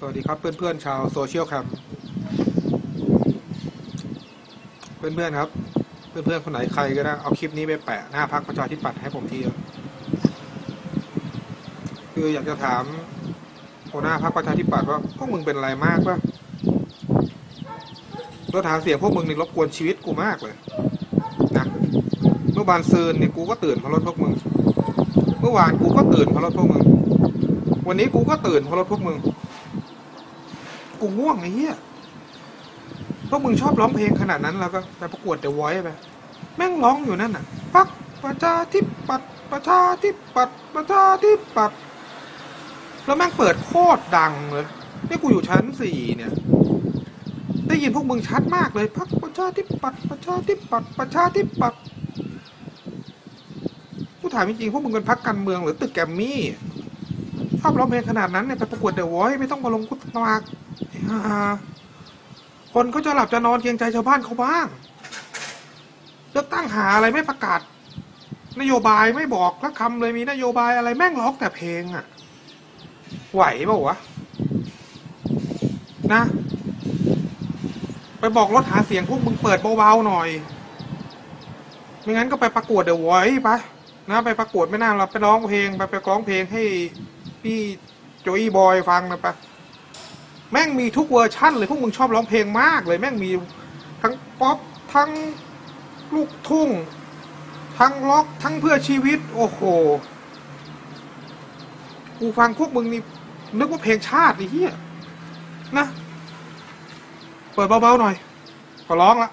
สวัสดีครับเพื่อนๆชาวโซเชียลแคมเพื่อนๆครับเพื่อนๆคนไหนใครก็ได้เอาคลิปนี้ไปแปะหน้าพักประชาธิปัตย์ให้ผมทีคืออยากจะถามหัวหน้าพักประชาธิปัตย์ว่าพวกมึงเป็นอะไรมากปะรถหาเสียงพวกมึงนี่รบกวนชีวิตกูมากเลยนะเมื่อวานซืนเนี่ยกูก็ตื่นเพราะรถพวกมึง เมื่อวานกูก็ตื่นเพราะรถพวกมึง วันนี้กูก็ตื่นเพราะรถพวกมึง กูง่วงไอ้เหี้ยพวกมึงชอบร้องเพลงขนาดนั้นแล้วก็ไปประกวดเดอะไวท์ไปแม่งร้องอยู่นั่นน่ะพักประชาธิปัตย์ประชาธิปัตย์ประชาธิปัตย์แล้วแม่งเปิดโคตรดังเลยนี่กูอยู่ชั้นสี่เนี่ย ได้ยินพวกมึงชัดมากเลยพักประชาธิปัตย์ประชาธิปัตย์ประชาธิปัตย์กูถามจริงๆพวกมึงเป็นพักการเมืองหรือตึกแกมมี่ชอบร้องเพลงขนาดนั้นเนี่ยไปประกวดเดอะไวท์ไม่ต้องมาลงกุศลมาก คนเขาจะหลับจะนอนเกรงใจชาวบ้านเขาบ้างเลือกตั้งหาอะไรไม่ประกาศ นโยบายไม่บอกสักคำเลยมีนโยบายอะไรแม่งร้องแต่เพลงอะไหวเปล่าวะนะ ไปบอกรถหาเสียงพวกมึงเปิดเบาๆหน่อย ไม่งั้นก็ไปประกวดเดอะไวท์ไปนะไปประกวดไม่น่าเราไปร้องเพลง ไปไปร้องเพลงให้พี่โจอี้บอยฟังนะปะ แม่งมีทุกเวอร์ชั่นเลยพวกมึงชอบร้องเพลงมากเลยแม่งมีทั้งป๊อปทั้งลูกทุ่ง ทั้งล็อกทั้งเพื่อชีวิต โอ้โห กูฟังพวกมึงนี่นึกว่าเพลงชาติไอ้เหี้ยนะ เปิดเบาๆหน่อย ขอร้องละ